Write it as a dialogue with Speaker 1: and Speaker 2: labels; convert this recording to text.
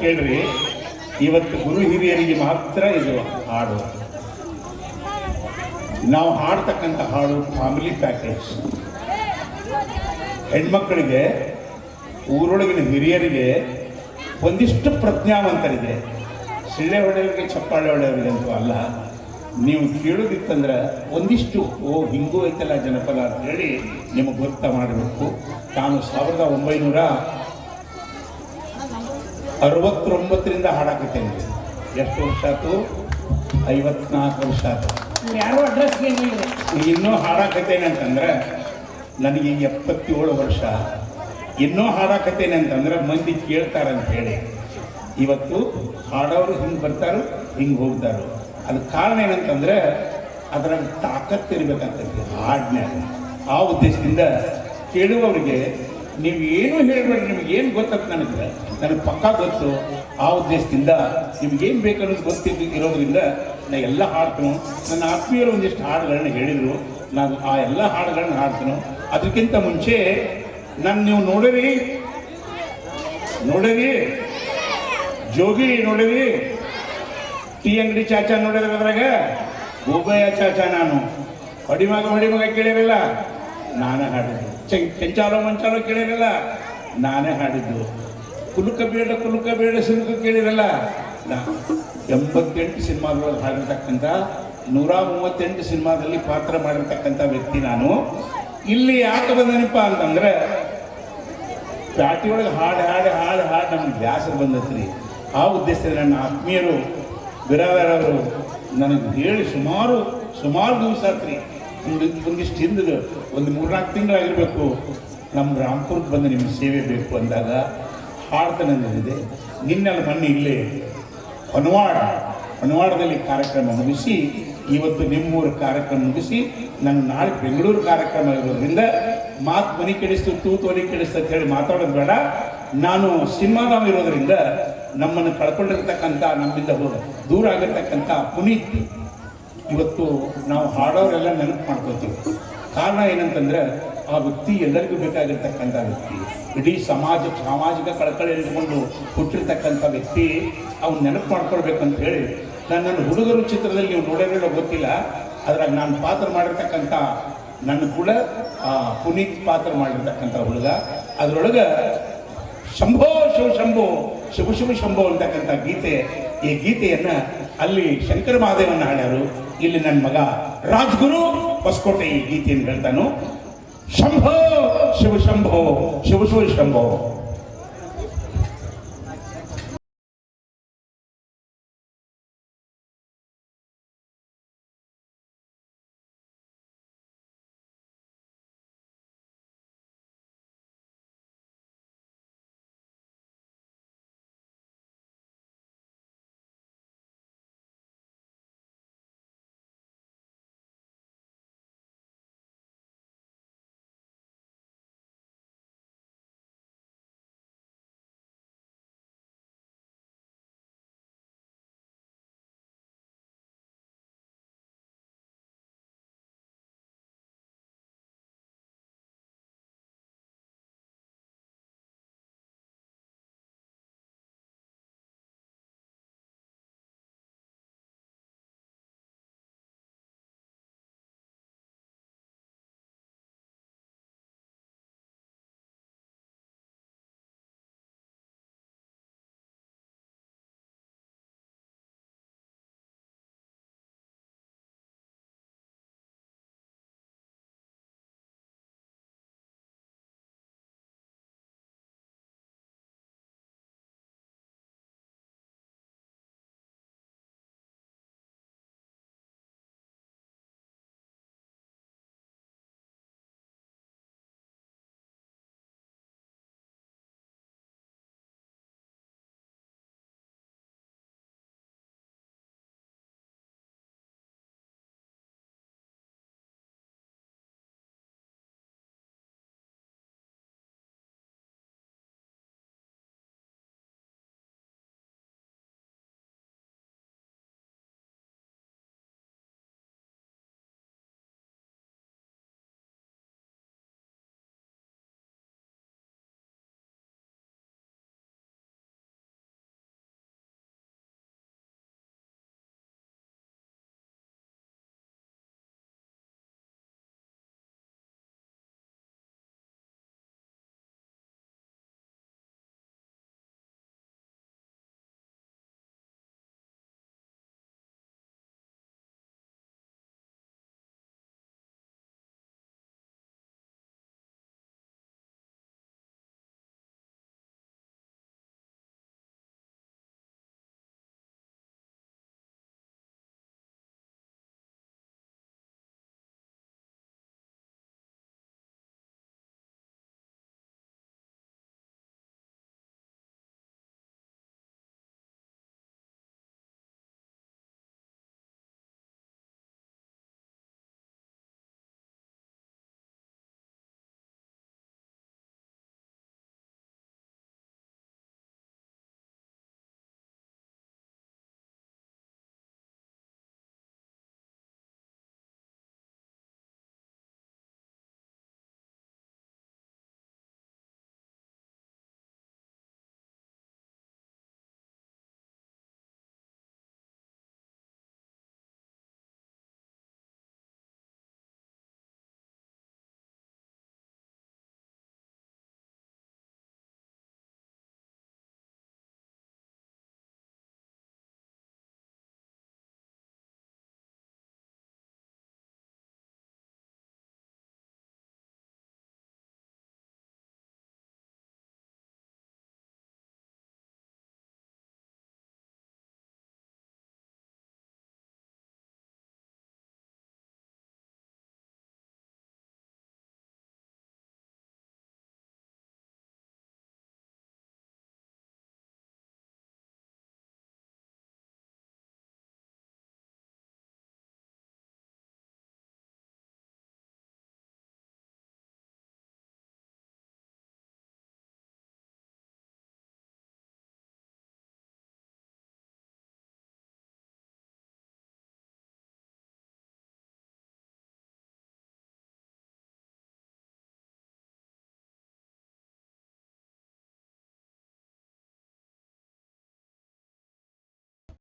Speaker 1: ಕೇಳ್ರಿ ಇವತ್ತು ಗುರು ಹಿರಿಯರಿಗೆ ಮಾತ್ರ ಇದು ಹಾಡು. ನಾವು ಹಾಡ್ತಕ್ಕಂಥ ಹಾಡು ಫ್ಯಾಮಿಲಿ ಪ್ಯಾಕೇಜ್ ಹೆಣ್ಮಕ್ಕಳಿಗೆ ಊರೊಳಗಿನ ಹಿರಿಯರಿಗೆ ಒಂದಿಷ್ಟು ಪ್ರಜ್ಞಾವಂತರಿದೆ. ಸಿಳ್ಳೆ ಹೊಡೆಯವರಿಗೆ ಚಪ್ಪಾಳೆ ಹೊಡೆಯವರಿಗೆ ಅಂತೂ ಅಲ್ಲ. ನೀವು ಕೇಳೋದಿತ್ತಂದ್ರೆ ಒಂದಿಷ್ಟು, ಓ, ಹಿಂಗೂ ಐತಲ್ಲ ಜನಪದ ಅಂತ ಹೇಳಿ ನಿಮಗೆ ಗೊತ್ತ ಮಾಡಬೇಕು ತಾನು ಸಾವಿರದ ಒಂಬೈನೂರ ಅರವತ್ತೊಂಬತ್ತರಿಂದ ಹಾಡಾಕತ್ತೇನೆ ಎಷ್ಟು ವರ್ಷ ಆಯ್ತು? ಐವತ್ನಾಲ್ಕು ವರ್ಷ ಆಯ್ತು.
Speaker 2: ಯಾರು ಅಡ್ರೆಸ್
Speaker 1: ಇನ್ನೂ ಹಾಡಾಕತ್ತೇನೆ ಅಂತಂದ್ರೆ ನನಗೆ ಎಪ್ಪತ್ತೇಳು ವರ್ಷ. ಇನ್ನೂ ಹಾಡಾಕತ್ತೇನೆ ಅಂತಂದ್ರೆ ಮಂದಿ ಕೇಳ್ತಾರಂತ ಹೇಳಿ. ಇವತ್ತು ಹಾಡೋರು ಹಿಂಗೆ ಬರ್ತಾರೋ ಹಿಂಗೆ ಹೋಗ್ತಾರೋ. ಅದು ಕಾರಣ ಏನಂತಂದ್ರೆ ಅದರ ತಾಕತ್ತು ಇರ್ಬೇಕಂತೈತಿ ಹಾಡ್ನ್ಯಾಗ. ಆ ಉದ್ದೇಶದಿಂದ ಕೇಳುವವರಿಗೆ ನೀವು ಏನು ಹೇಳ್ಬೇಡ್ರಿ ನಿಮ್ಗೆ ಏನು ಗೊತ್ತಕ್ಕೆ ನನಗೆ? ನನಗೆ ಪಕ್ಕಾ ಗೊತ್ತು. ಆ ಉದ್ದೇಶದಿಂದ ನಿಮ್ಗೆ ಏನು ಬೇಕನ್ನೋದು ಗೊತ್ತಿದ್ದು ಇರೋದ್ರಿಂದ ನಾ ಎಲ್ಲ ಹಾಡ್ತೀನಿ. ನನ್ನ ಆತ್ಮೀಯರು ಒಂದಿಷ್ಟು ಹಾಡುಗಳನ್ನ ಹೇಳಿದರು. ನಾನು ಆ ಎಲ್ಲ ಹಾಡುಗಳನ್ನ ಹಾಡ್ತೀನಿ. ಅದಕ್ಕಿಂತ ಮುಂಚೆ ನಾನು ನೀವು ನೋಡಿರಿ. ನೋಡಿರಿ. ಜೋಗಿ ನೋಡಿರಿ. ಟೀ ಅಂಗಡಿ ಚಾಚಾ ನೋಡಿದ್ರೆ ಅದ್ರಾಗ? ಗೋಬಯ್ಯ ಚಾಚಾ ನಾನು. ಹೊಡಿಮಗ ಹೊಡಿಮಗ ಕೇಳಿರಲ್ಲ ನಾನೇ ಹಾಡಿದ್ದು. ಚೆ ಕೆಂಚಾಲೋ ಮಂಚಾಲೋ ಕೇಳಿರಲ್ಲ? ನಾನೇ ಹಾಡಿದ್ದು. ಕುಲುಕ ಬೇಡ ಕುಲುಕ ಬೇಡ, ಸಿಲುಕ ಕೇಳಿರಲ್ಲ? ಎಂಬತ್ತೆಂಟು ಸಿನಿಮಾದೊಳಗೆ ಹಾಡಿರ್ತಕ್ಕಂಥ, ನೂರ ಮೂವತ್ತೆಂಟು ಸಿನಿಮಾದಲ್ಲಿ ಪಾತ್ರ ಮಾಡಿರ್ತಕ್ಕಂಥ ವ್ಯಕ್ತಿ ನಾನು. ಇಲ್ಲಿ ಯಾಕೆ ಬಂದನಪ್ಪ ಅಂತಂದ್ರೆ, ಪ್ಯಾಟಿಯೊಳಗೆ ಹಾಡು ಹಾಡು ಹಾಡು ಹಾಡು ನಮ್ಗೆ ಬ್ಯಾಸರ ಬಂದತ್ರಿ ಆ ಉದ್ದೇಶದಲ್ಲಿ ನನ್ನ ಆತ್ಮೀಯರು ಬಿರಾದಾರವರು ನನಗೆ ಹೇಳಿ ಸುಮಾರು ಸುಮಾರು ದಿವಸ ಆತ್ರಿ ಒಂದು ಒಂದಿಷ್ಟು ಹಿಂದೆ ಒಂದು ಮೂರ್ನಾಲ್ಕು ತಿಂಗಳಾಗಿರ್ಬೇಕು. ನಮ್ಮ ರಾಮ್ಪುರಕ್ಕೆ ಬಂದು ನಿಮ್ಮ ಸೇವೆ ಬೇಕು ಅಂದಾಗ ಹಾಡ್ತಾನೆ ಅಂದಿದೆ ನಿನ್ನೆಲ್ಲ ಮೊನ್ನೆ ಇಲ್ಲೇ ಹೊನವಾಡ ಹೊನವಾಡದಲ್ಲಿ ಕಾರ್ಯಕ್ರಮ ಮುಗಿಸಿ, ಇವತ್ತು ನಿಮ್ಮೂರ ಕಾರ್ಯಕ್ರಮ ಮುಗಿಸಿ ನಾನು ನಾಳೆ ಬೆಂಗಳೂರು ಕಾರ್ಯಕ್ರಮ ಇರೋದ್ರಿಂದ ಮಾತು ಮನೆ ಕೆಡಿಸ್ತು ತೂತು ಒಲಿ ಕೆಡಿಸ್ತು ಅಂತ ಹೇಳಿ ಮಾತಾಡೋದು ಬೇಡ. ನಾನು ಸಿನಿಮಾದವ ಇರೋದ್ರಿಂದ ನಮ್ಮನ್ನು ಕಳ್ಕೊಂಡಿರ್ತಕ್ಕಂಥ, ನಮ್ಮಿಂದ ದೂರ ಆಗಿರ್ತಕ್ಕಂಥ ಪುನೀತ್ ಇವತ್ತು ನಾವು ಹಾಡೋರೆಲ್ಲ ನೆನಪು ಮಾಡ್ಕೋತೀವಿ ಕಾರಣ ಏನಂತಂದ್ರೆ, ಆ ವ್ಯಕ್ತಿ ಎಲ್ಲರಿಗೂ ಬೇಕಾಗಿರ್ತಕ್ಕಂಥ ವ್ಯಕ್ತಿ, ಇಡೀ ಸಮಾಜ, ಸಾಮಾಜಿಕ ಕಳಕಳಿ ಇಟ್ಕೊಂಡು ಹುಟ್ಟಿರ್ತಕ್ಕಂಥ ವ್ಯಕ್ತಿ, ಅವ್ನು ನೆನಪು ಮಾಡ್ಕೊಳ್ಬೇಕಂತ ಹೇಳಿ ನಾನು ನನ್ನ ಹುಡುಗರು ಚಿತ್ರದಲ್ಲಿ ನೀವು ನೋಡೋದಿಲ್ಲ ಗೊತ್ತಿಲ್ಲ, ಅದ್ರಾಗ ನಾನು ಪಾತ್ರ ಮಾಡಿರ್ತಕ್ಕಂಥ, ನನ್ನ ಕೂಡ ಪುನೀತ್ ಪಾತ್ರ ಮಾಡಿರ್ತಕ್ಕಂಥ ಹುಡುಗ. ಅದರೊಳಗೆ, ಶಂಭೋ ಶಿವ ಶಂಭೋ, ಶಿವ ಶಿವ ಶಂಭೋ ಅಂತಕ್ಕಂಥ ಗೀತೆ ಈ ಗೀತೆಯನ್ನ ಅಲ್ಲಿ ಶಂಕರ ಮಹಾದೇವನ್ನ ಹಾಡ್ಯಾರು. ಇಲ್ಲಿ ನನ್ನ ಮಗ ರಾಜ್ಗುರು ಹೊಸಕೋಟೆ ಈ ಗೀತೆಯನ್ನು ಹೇಳ್ತಾನು. ಶಂಭೋ, ಶಿವ ಶಂಭೋ, ಶಿವ ಶಿವ ಶಂಭೋ.